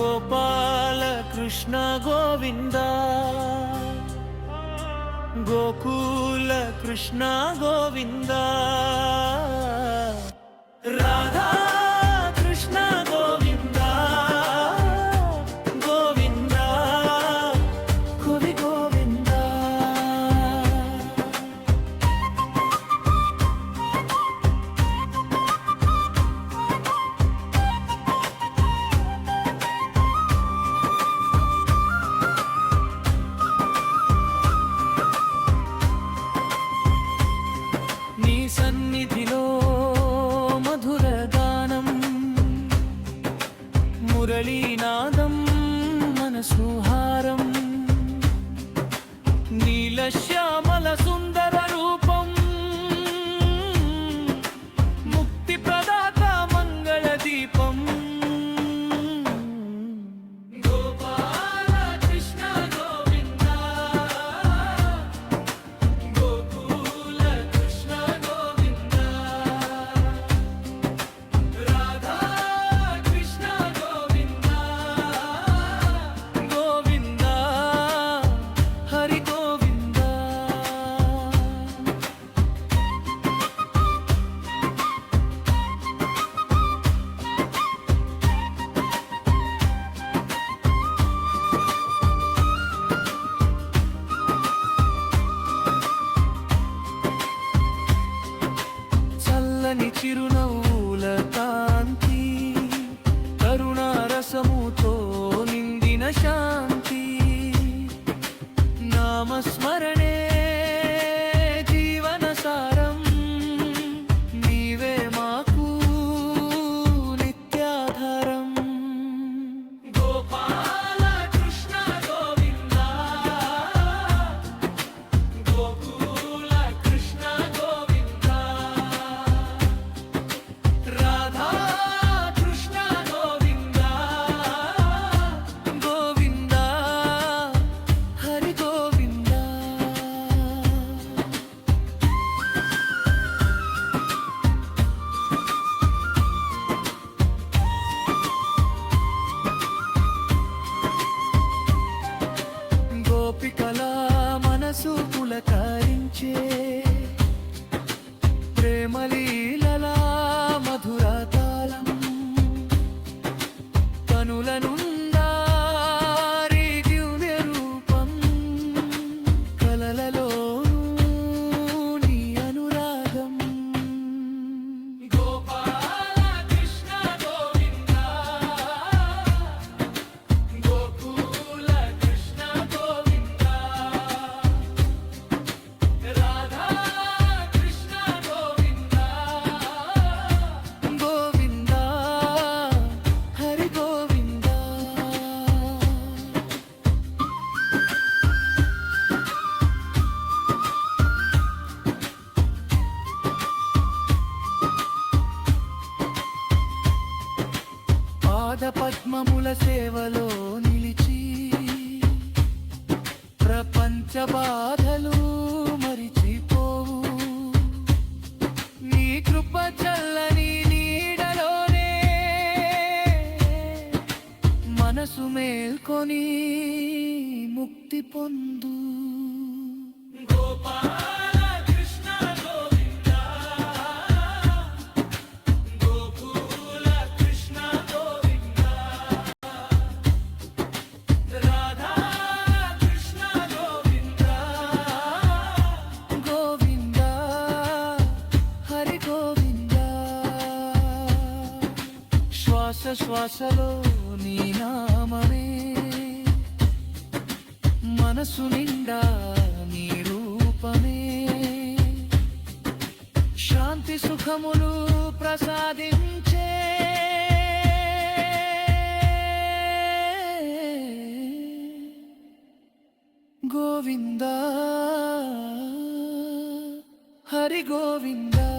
గోపాల కృష్ణ గోవింద గోకుల కృష్ణ గోవిందా. మురళీనాదం మనసుహారం నీల శ్యామల సుందర చిరునవ్వుల కాంతి కరుణారసముతో నిండిన శాంతి నామస్మరణ మనసు కారించే ప్రేమలీ పద్మముల సేవలో నిలిచి ప్రపంచ బాధలు మరిచిపోవు. నీ కృప చల్లని నీడలోనే మనసు మేల్కొని ముక్తి పొందు. శ్వాసలో నీ నామమే. మనసు నిండా నీ రూపమే. శాంతి సుఖములు ప్రసాదించే. గోవింద హరి గోవిందా.